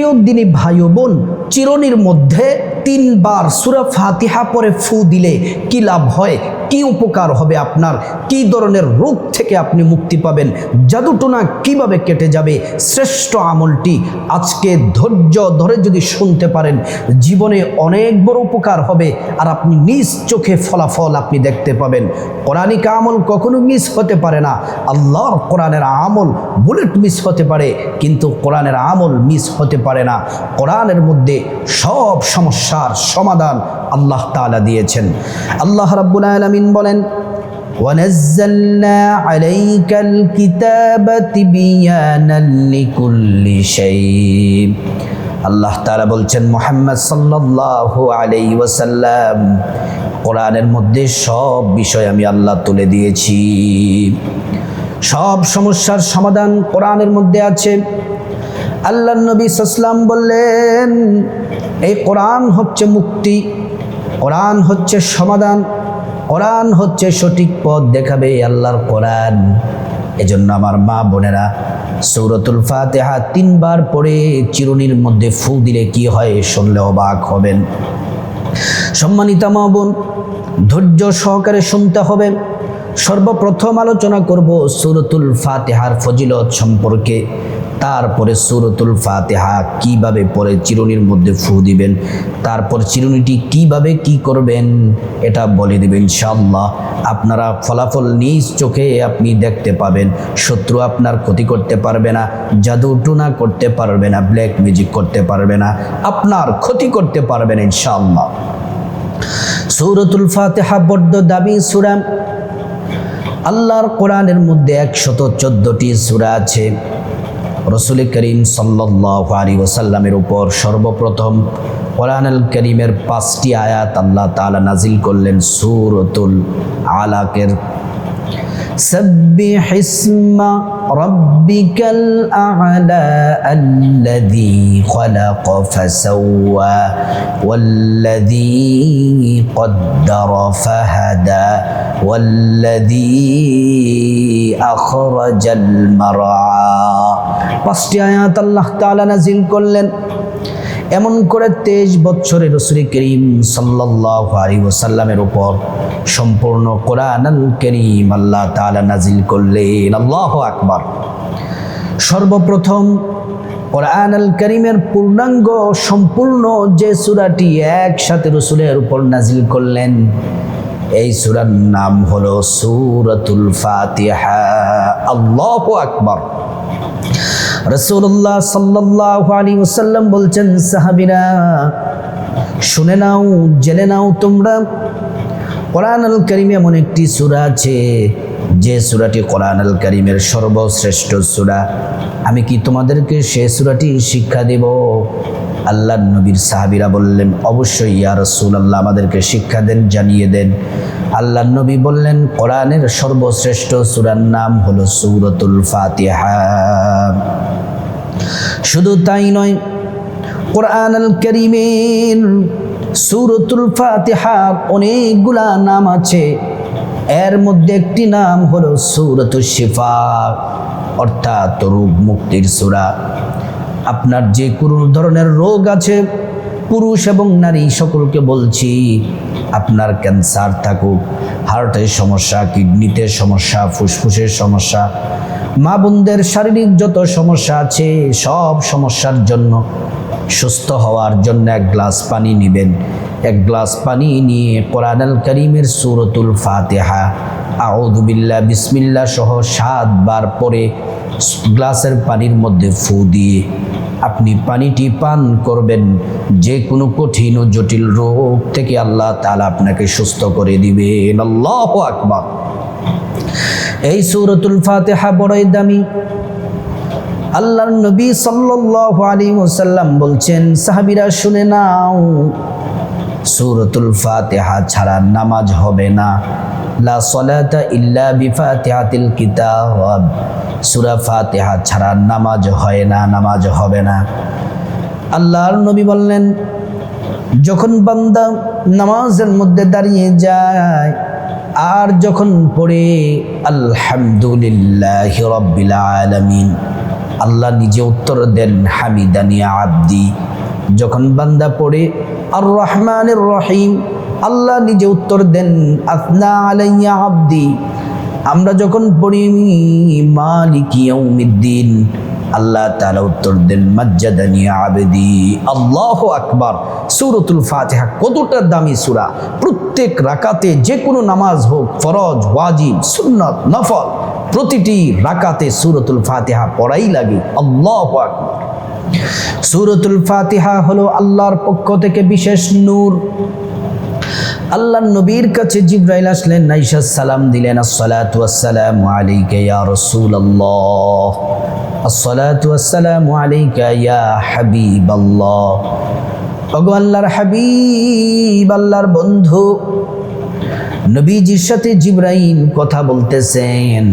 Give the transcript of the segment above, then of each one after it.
প্রিয় দিনী ভাই বোন চিরনির মধ্যে তিনবার সুরা ফাতিহা পরে ফু দিলে কি লাভ হয়? কি উপকার হবে আপনার? কি ধরনের রোগ থেকে আপনি মুক্তি পাবেন? জাদুটোনা কীভাবে কেটে যাবে? শ্রেষ্ঠ আমলটি আজকে ধৈর্য ধরে যদি শুনতে পারেন, জীবনে অনেক বড় উপকার হবে আর আপনি নিজ চোখে ফলাফল আপনি দেখতে পাবেন। কোরআনিক আমল কখনো মিস হতে পারে না। আল্লাহর কোরআনের আমল বুলেট মিস হতে পারে, কিন্তু কোরআনের আমল মিস হতে পারে না কোরআনের মধ্যে সব সমস্যার সমাধান আল্লাহ তাআলা দিয়েছেন আল্লাহ রাব্বুল আলামিন বলেন ونزلنا عليك الكتاب تبيانا لكل شيء আল্লাহ তাআলা বলছেন মোহাম্মদ সাল্লাল্লাহু আলাইহি ওয়াসাল্লাম কোরআনের মধ্যে সব বিষয় আমি আল্লাহ তুলে দিয়েছি সব সমস্যার সমাধান কোরআনের মধ্যে আছে আল্লাহ নবী সাসলাম বললেন, এই কোরআন হচ্ছে মুক্তি, কোরআন হচ্ছে সমাধান, কোরআন হচ্ছে সঠিক পথ দেখাবে আল্লাহর কোরআন। এজন্য আমার মা বোনেরা, সৌরতুল ফাতেহা তিনবার পড়ে চিরুনির মধ্যে ফু দিলে কি হয় শুনলে অবাক হবেন। সম্মানিতা মা বোন, ধৈর্য সহকারে শুনতে হবে। সর্বপ্রথম আলোচনা করব সুরতুল ফাতেহার ফজিলত সম্পর্কে। তারপরে সুরতুল ফাতেহা কীভাবে পরে চিরুনির মধ্যে ফু দিবেন? তারপর চিরুনিটি কীভাবে কি করবেন? এটা বলে দেবেন ইনশাআল্লাহ। আপনারা ফলাফল নিজ চোখে আপনি দেখতে পাবেন। শত্রু আপনার ক্ষতি করতে পারবে না, জাদু টুনা করতে পারবে না ব্ল্যাক ম্যাজিক করতে পারবে না, আপনার ক্ষতি করতে পারবেন ইনশাআল্লাহ। সৌরতুল ফাতেহা বড্ড দাবি সুরাম আল্লাহর কোরআনের মধ্যে একশত চোদ্দটি সুরা আছে। রসুল করিম সাল্লাহ আলী ওসাল্লামের উপর সর্বপ্রথম কোরআনুল করিমের পাঁচটি আয়াত আল্লাহ তালা নাজিল করলেন সুরতুল আলাকের سبح اسم ربك الأعلى الذي خلق فسوى والذي قدر فهدى والذي أخرج المرعى পাঁচটি আয়াত আল্লাহ তাআলা নাজিল করলেন। এমন করে তেইশ বছরের রসুল করিম সাল্লাহ ওসাল্লামের উপর সম্পূর্ণ কোরআন আল করিম আল্লাহ তালা নাজিল করলেন। আল্লাহ আকবার। সর্বপ্রথম কোরআন আল করিমের পূর্ণাঙ্গ সম্পূর্ণ যে সুরাটি একসাথে রসুলের উপর নাজিল করলেন, এই সুরার নাম হলো সুরাতুল ফাতিহা। আল্লাহ আকবার। রসুল্লাহ সাল্লাহ আলী ওসাল্লাম বলছেন, সাহাবিরা, শুনে নাও, জেনে নাও তোমরা কোরআন আল করিম এমন একটি সুরা আছে, যে সুরাটি কোরআন আল করিমের সর্বশ্রেষ্ঠ সুরা। আমি কি তোমাদেরকে সে সুরাটি শিক্ষা দেব? আল্লাহ নবীর সাহাবিরা বললেন, অবশ্যই ইয়া রসুল আল্লাহ আমাদেরকে শিক্ষা দেন, জানিয়ে দেন। আল্লাহ নবী বললেন, কোরআনের সর্বশ্রেষ্ঠ সুরার নাম হলো সৌরতুল ফাতিহা। শুধু তাই নয় কোরআন আল করিমের সুরতুল ফাতিহার অনেকগুলা নাম আছে। এর মধ্যে একটি নাম হলো সুরতুল শিফা, অর্থাৎ রোগ মুক্তির সুরা। আপনার যে কোনো ধরনের রোগ আছে, পুরুষ এবং নারী, সকলকে বলছি আপনার ক্যান্সার থাকুক হার্টের সমস্যা কিডনিতে সমস্যা, ফুসফুসের সমস্যা, মা বোনদের শারীরিক যত সমস্যা আছে, সব সমস্যার জন্য সুস্থ হওয়ার জন্য এক গ্লাস পানি নেবেন। এক গ্লাস পানি নিয়ে কোরআনাল করিমের সুরতুল ফাতেহা আউদুবিল্লা বিসমিল্লা সহ সাতবার পরে গ্লাসের পানির মধ্যে ফু দিয়ে আপনি পানিটি পান করবেন। যে কোনো কঠিন ও জটিল রোগ থেকে আল্লাহ তালা আপনাকে সুস্থ করে দিবেন। আল্লাহ আকবার। এই সৌরতুল ফাতেহা বড়ই দামি। আল্লাহর নবী সাল্লাল্লাহু আলাইহি ওয়াসাল্লাম বলছেন, সাহাবীরা শুনে নাও, সূরাতুল ফাতিহা ছাড়া নামাজ হবে না। লা সলাতা ইল্লা বিফাতিহাতিল কিতাব। সূরা ফাতিহা ছাড়া নামাজ হয় না, নামাজ হবে না। আল্লাহর নবী বললেন, যখন বান্দা নামাজের মধ্যে দাঁড়িয়ে যায়, আর যখন পড়ে, আলহামদুলিল্লাহ রব্বিল আলামিন। আল্লাহ নিজে উত্তর দেন হামিদানিয়া আব্দি। যখন বান্দা পড়ে আর রহমানের রহিম। আল্লাহ নিজে উত্তর দেন আসনা আলাইয়া আব্দি। আমরা যখন পড়ি মালিক ইয়াউমিদ্দিন, আল্লাহ তাআলা উত্তর দেন, মাজ্জাদানি আবেদি, আল্লাহ আকবার। সূরাতুল ফাতিহা কতটা দামি সূরা। প্রত্যেক রাকাতে যে কোনো নামাজ হোক, ফরজ, ওয়াজিব, সুন্নত, নফল, প্রতিটি রাকাতে সূরাতুল ফাতিহা পড়াই লাগে। আল্লাহ আকবার। সূরাতুল ফাতিহা হলো আল্লাহর পক্ষ থেকে বিশেষ নূর। আল্লাহ নবীর কাছে জিব্রাইল আসলেন নাইশা সালাম দিলেন, আসসালাতু আসসালামু আলাইকা ইয়া রাসূলুল্লাহ। আসসালাতু আসসালামু আলাইকা ইয়া হাবিবাল্লাহ। ওগো আল্লাহর হাবিব, আল্লাহর বন্ধু, নবীজির সাথে জিব্রাইল কথা বলতেছেন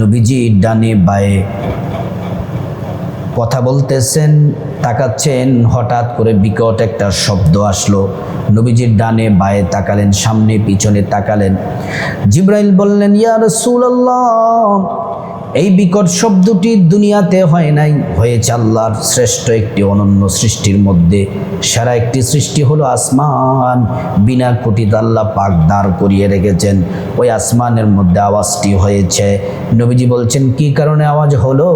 নবীজি ডানে বায়ে কথা বলতেছেন, তাকাচ্ছেন, হঠাৎ করে বিকট একটা শব্দ আসলো। নবীজির ডানে বায়ে তাকালেন, সামনে পিছনে তাকালেন। জিব্রাইল বললেন, ইয়া রাসূলুল্লাহ! এই বিকট শব্দটি দুনিয়াতে হয় নাই। হয়েছে আল্লাহর শ্রেষ্ঠ একটি অনন্য সৃষ্টির মধ্যে। সারা একটি সৃষ্টি হলো আসমান। বিনা কুটিত আল্লাহ পাক দাঁড় করিয়ে রেখেছেন। ওই আসমানের মধ্যে আওয়াজটি হয়েছে। নবীজি বলছেন, কি কারণে আওয়াজ হলো?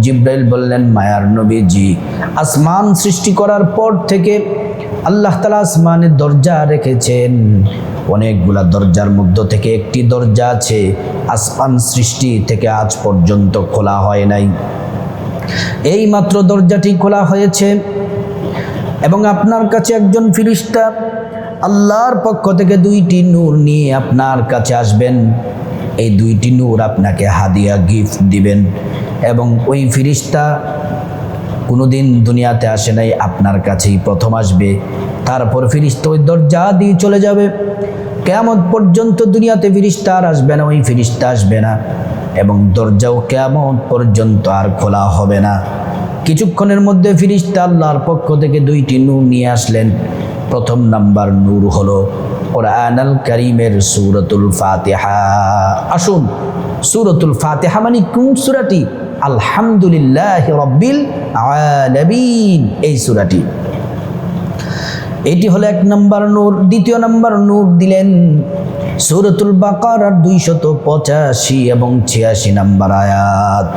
জিব্রাইল বললেন, মায়ার নবীজি, আসমান সৃষ্টি করার পর থেকে আল্লাহ তালা আসমানের দরজা রেখেছেন। অনেকগুলা দরজার মধ্য থেকে একটি দরজা আছে। আসমান সৃষ্টি থেকে আজ পর্যন্ত খোলা হয় নাই। এই মাত্র দরজাটি খোলা হয়েছে এবং আপনার কাছে একজন ফিরিস্তা আল্লাহর পক্ষ থেকে দুইটি নূর নিয়ে আপনার কাছে আসবেন। এই দুইটি নূর আপনাকে হাদিয়া গিফট দিবেন এবং ওই ফিরিস্তা কোনোদিন দুনিয়াতে আসে নাই, আপনার কাছেই প্রথম আসবে। তারপর ফিরিস্তা ওই দরজা দিয়ে চলে যাবে। কেমন পর্যন্ত দুনিয়াতে ফিরিস্তা আর আসবে না, ওই ফিরিস্তা আসবে না। এবং দরজাও কেমন পর্যন্ত আর খোলা হবে না। কিছুক্ষণের মধ্যে ফিরিস্তা আল্লাহর পক্ষ থেকে দুইটি নূর নিয়ে আসলেন। প্রথম নাম্বার নূর হলো কোরআনাল করিমের সুরতুল ফাতেহা। আসুন, সুরতুল ফাতেহা মানে কোন সুরাটি? আলহামদুলিল্লাহ রব্বিল আলামিন, এই সুরাটি। এটি হলো এক নম্বর নূর, দ্বিতীয় নম্বর নূর দিলেন সুরতুল বাকার দুইশত পঁচাশি এবং ছিয়াশি নম্বর আয়াত।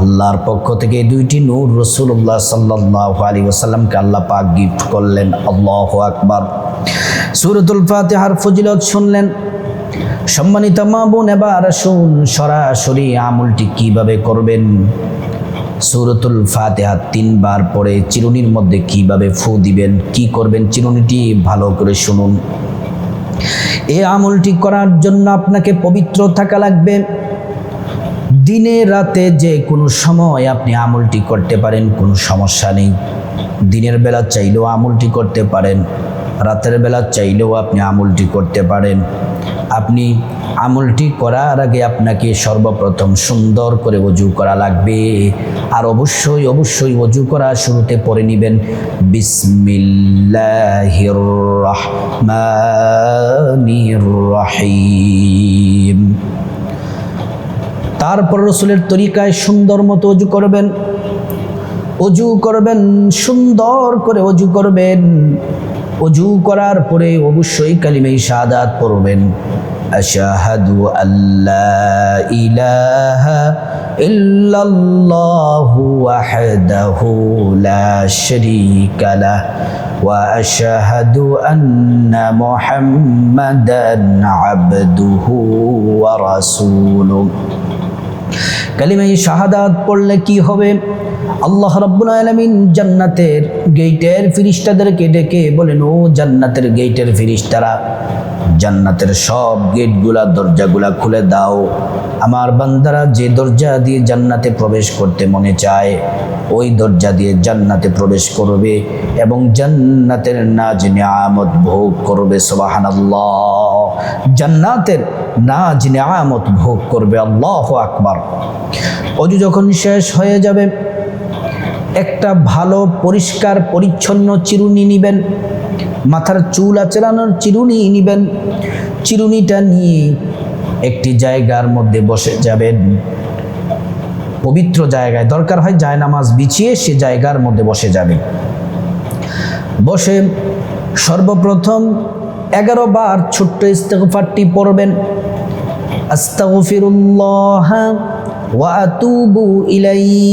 আল্লাহর পক্ষ থেকে দুইটি নূর রসুল্লাহ সাল্লাহ আলী ওসাল্লামকে আল্লাহ পাক গিফট করলেন। আল্লাহ আকবার। সুরতুল ফাতেহার ফজিলত শুনলেন। সম্মানিত মা বোন, এবার শুন সরাসরি আমলটি কীভাবে করবেন? সুরতুল ফাতেহা তিনবার পরে চিরুনির মধ্যে কীভাবে ফু দিবেন, কি করবেন চিরুনিটি ভালো করে শুনুন। এই আমলটি করার জন্য আপনাকে পবিত্র থাকা লাগবে। দিনে রাতে যে কোনো সময় আপনি আমলটি করতে পারেন, কোনো সমস্যা নেই। দিনের বেলা চাইলেও আমলটি করতে পারেন। রাতের বেলা চাইলেও আপনি আমলটি করতে পারেন। আপনি আমলটি করার আগে আপনাকে সর্বপ্রথম সুন্দর করে অজু করা লাগবে। আর অবশ্যই অবশ্যই অজু করা শুরুতে পড়ে নেবেন, বিসমিল্লাহির তারপর রসুলের তরিকায় সুন্দর মতো অজু করবেন। অজু করবেন, সুন্দর করে অজু করবেন। অজু করার পরে অবশ্যই কালিমে শাহাদাত পড়বেন আশাহাদু আল্লাহ ইলাহা ইল্লাল্লাহু ওয়াহদাহু লা শারীকা লাহ واشهد ان محمدا عبده ورسوله কালিমাই শাহাদাত পড়লে কি হবে আল্লাহ রাব্বুল আলামিন জান্নাতের গেটের ফিরিস্তাদেরকে ডেকে বলেন, ও জান্নাতের গেইটের ফিরিস্তারা, জান্নাতের সব গেটগুলা, দরজাগুলা খুলে দাও। আমার বান্দারা যে দরজা দিয়ে জান্নাতে প্রবেশ করতে মনে চায়, ওই দরজা দিয়ে জান্নাতে প্রবেশ করবে এবং জান্নাতের নাজ নিয়ামত ভোগ করবে, সুবহানাল্লাহ। জান্নাতের নাজ নিয়ামত ভোগ করবে, আল্লাহ আকবার। অজু যখন শেষ হয়ে যাবে একটা ভালো, পরিষ্কার, পরিচ্ছন্ন চিরুনি নিবেন। মাথার চুল আচড়ানোর চিরুনি নিবেন। চিরুনিটা নিয়ে একটি জায়গার মধ্যে বসে যাবেন। পবিত্র জায়গায় দরকার হয় জায়নামাজ বিছিয়ে সে জায়গার মধ্যে বসে যাবে বসে সর্বপ্রথম এগারো বার ছোট্ট ইস্তেগফারটি পড়বেন। আস্তাগফিরুল্লাহ ওয়া আতুবু ইলাইহি।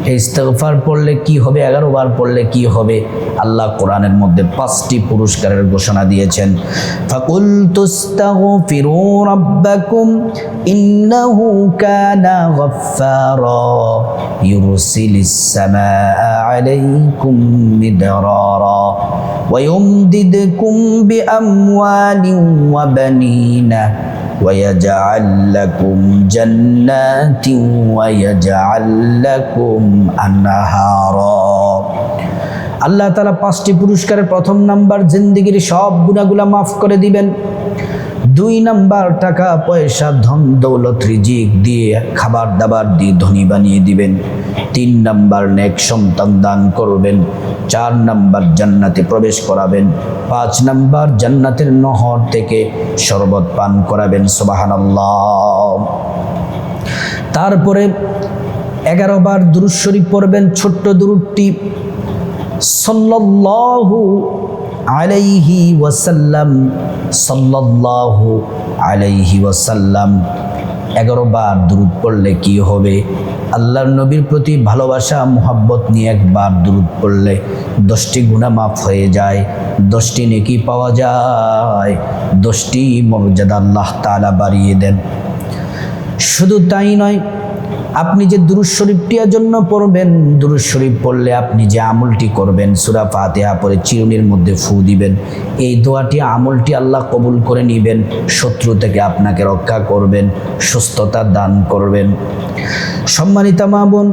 এই ইস্তেগফার পড়লে কি হবে এগারো বার পড়লে কি হবে আল্লাহ কোরআনের মধ্যে পাঁচটি পুরস্কারের ঘোষণা দিয়েছেন ফাকুল তুস্তাগফিরু রাব্বাকুম ইন্নাহু কানা গফফারা ইউরসিলিস সামাআ আলাইকুম মিদরারা ويمددكم بأموال وبنين ويجعل لكم جنات ويجعل لكم أنهارا আল্লাহ তালা পাঁচটি পুরস্কারের প্রথম নাম্বার জিন্দিগির সব গুণাগুলা মাফ করে দিবেন। দুই নাম্বার টাকা, পয়সা, ধন, দৌলত, রিজিক দিয়ে খাবার দাবার দিয়ে ধনী বানিয়ে দিবেন। তিন নাম্বার নেক সন্তান দান করবেন। চার নাম্বার জান্নাতে প্রবেশ করাবেন। পাঁচ নাম্বার জান্নাতের নহর থেকে শরবত পান করাবেন সোবাহান তারপরে এগারো বার দুরুদ শরীফ পড়বেন, ছোট্ট দুরুদটি সাল্লাল্লাহু আলাইহি ওয়াসাল্লাম, সাল্লাল্লাহু আলাইহি ওয়াসাল্লাম। এগারো বার দুরুদ পড়লে কি হবে? আল্লাহর নবীর প্রতি ভালোবাসা, মোহাব্বত নিয়ে একবার দুরুদ পড়লে দশটি গুণা মাফ হয়ে যায়, দশটি নেকি পাওয়া যায়, দশটি মর্যাদা আল্লাহ তাআলা বাড়িয়ে দেন। শুধু তাই নয় আপনি যে দুরুজ শরীফটির জন্য পড়বেন দুরুজ শরীফ পড়লে আপনি যে আমলটি করবেন, সুরা ফাতেহা পরে চিরুনির মধ্যে ফু দিবেন, এই দোয়াটি আমলটি আল্লাহ কবুল করে নিবেন, শত্রু থেকে আপনাকে রক্ষা করবেন, সুস্থতা দান করবেন। সম্মানিতা মা বোন,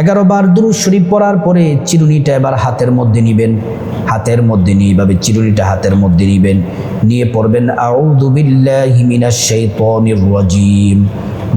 এগারো বার দুরুজ শরীফ পড়ার পরে চিরুনিটা এবার হাতের মধ্যে নিবেন, হাতের মধ্যে নিয়ে এভাবে চিরুনিটা হাতের মধ্যে নিবেন, নিয়ে পড়বেন, আউযু বিল্লাহি মিনাশ শাইতানির রাজিম।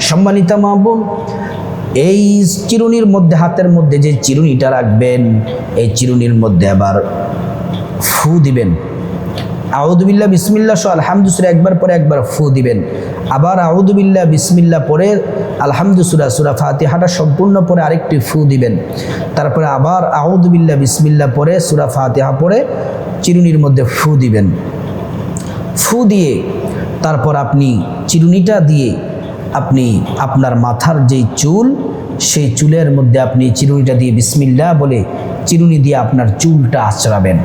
সম্মানিতা মা বোন, এই চিরুনির মধ্যে, হাতের মধ্যে যে চিরুনিটা রাখবেন, এই চিরুনির মধ্যে আবার ফু দিবেন। আউদুবিল্লা বিসমিল্লা সহ আলহামদুসুরা একবার পরে একবার ফু দিবেন। আবার আউদুবিল্লা বিসমিল্লা পরে আলহামদুসুরা সুরা ফাতিহাটা সম্পূর্ণ পরে আরেকটি ফু দিবেন। তারপরে আবার আউদুবিল্লা বিসমিল্লা পরে, সুরা ফাতিহা পরে চিরুনির মধ্যে ফু দিবেন। ফু দিয়ে তারপর আপনি চিরুনিটা দিয়ে আপনি আপনার মাথার যেই চুল, সেই চুলের মধ্যে আপনি চিরুনিটা দিয়ে বিসমিল্লা বলে চিরুনি দিয়ে আপনার চুলটা আঁচড়াবেন।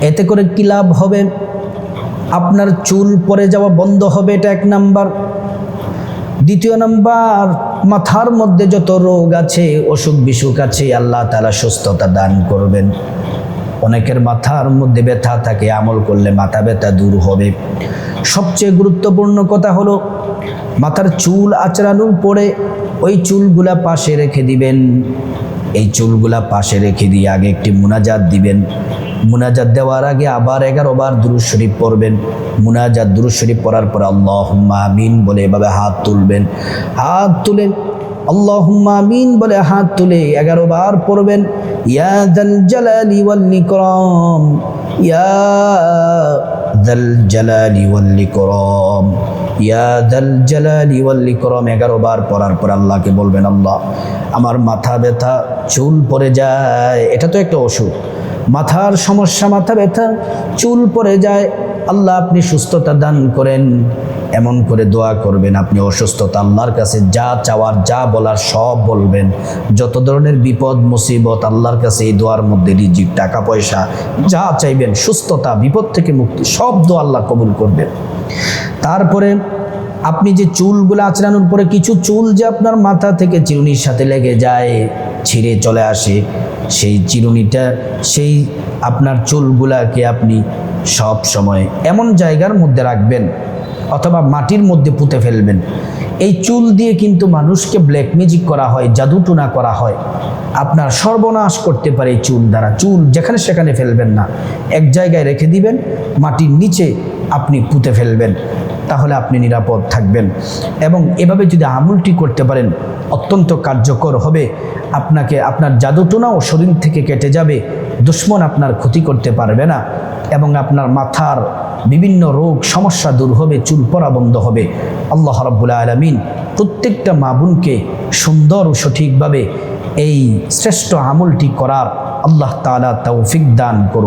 এতে করে কী লাভ হবে? আপনার চুল পরে যাওয়া বন্ধ হবে, এটা এক নাম্বার। দ্বিতীয় নাম্বার, মাথার মধ্যে যত রোগ আছে, অসুখ বিসুখ আছে, আল্লাহ তালা সুস্থতা দান করবেন। অনেকের মাথার মধ্যে ব্যথা থাকে, আমল করলে মাথা ব্যথা দূর হবে। সবচেয়ে গুরুত্বপূর্ণ কথা হলো মাথার চুল আচড়ানোর পরে ওই চুলগুলা পাশে রেখে দিবেন। এই চুলগুলা পাশে রেখে দিয়ে আগে একটি মুনাজাত দিবেন। মুনাজাত দেওয়ার আগে আবার এগারো বার দুরুদ শরীফ পড়বেন। মুনাজাত দুরুদ শরীফ পড়ার পর আল্লাহ আমিন বলে এভাবে হাত তুলবেন। হাত তুলে আল্লাহ বলে হাত তুলে এগারো বার পড়বেন। ইয়া দাল জালালি ওয়াল ইয়া এগারো বার পড়ার পর আল্লাহকে বলবেন, আল্লাহ, আমার মাথা ব্যথা, চুল পড়ে যায়। এটা তো একটা ওষুধ। মাথার সমস্যা, মাথা ব্যথা, চুল পড়ে যায়। আল্লাহ, আপনি সুস্থতা দান করেন। এমন করে দোয়া করবেন, আপনি অসুস্থতা আল্লাহর কাছে যা চাওয়ার, যা বলার সব বলবেন। যত ধরনের বিপদ, মুসিবত, আল্লাহর কাছে এই দোয়ার মধ্যে রিজিক, টাকা, পয়সা, যা চাইবেন, সুস্থতা, বিপদ থেকে মুক্তি, সব দোয়া আল্লাহ কবুল করবেন। তারপরে আপনি যে চুলগুলো আঁচড়ানোর পরে কিছু চুল যে আপনার মাথা থেকে চিরুনির সাথে লেগে যায়, ছিঁড়ে চলে আসে, সেই চিরুনিটা, সেই আপনার চুলগুলাকে আপনি সব সময় এমন জায়গার মধ্যে রাখবেন অথবা মাটির মধ্যে পুঁতে ফেলবেন। এই চুল দিয়ে কিন্তু মানুষকে ব্ল্যাক ম্যাজিক করা হয়, জাদুটুনা করা হয়। আপনার সর্বনাশ করতে পারে এই চুল দ্বারা। চুল যেখানে সেখানে ফেলবেন না। এক জায়গায় রেখে দিবেন, মাটির নিচে আপনি পুঁতে ফেলবেন। তাহলে আপনি নিরাপদ থাকবেন। এবং এভাবে যদি আমলটি করতে পারেন, অত্যন্ত কার্যকর হবে। আপনাকে, আপনার জাদুটোনাও শরীর থেকে কেটে যাবে। দুশ্মন আপনার ক্ষতি করতে পারবে না। এবং আপনার মাথার বিভিন্ন রোগ, সমস্যা দূর হবে, চুল পরা বন্ধ হবে। আল্লাহ রব্বুল্লা আলমিন প্রত্যেকটা মা বোনকে সুন্দর ও সঠিকভাবে এই শ্রেষ্ঠ আমলটি করার আল্লাহ তালা তৌফিক দান করুন।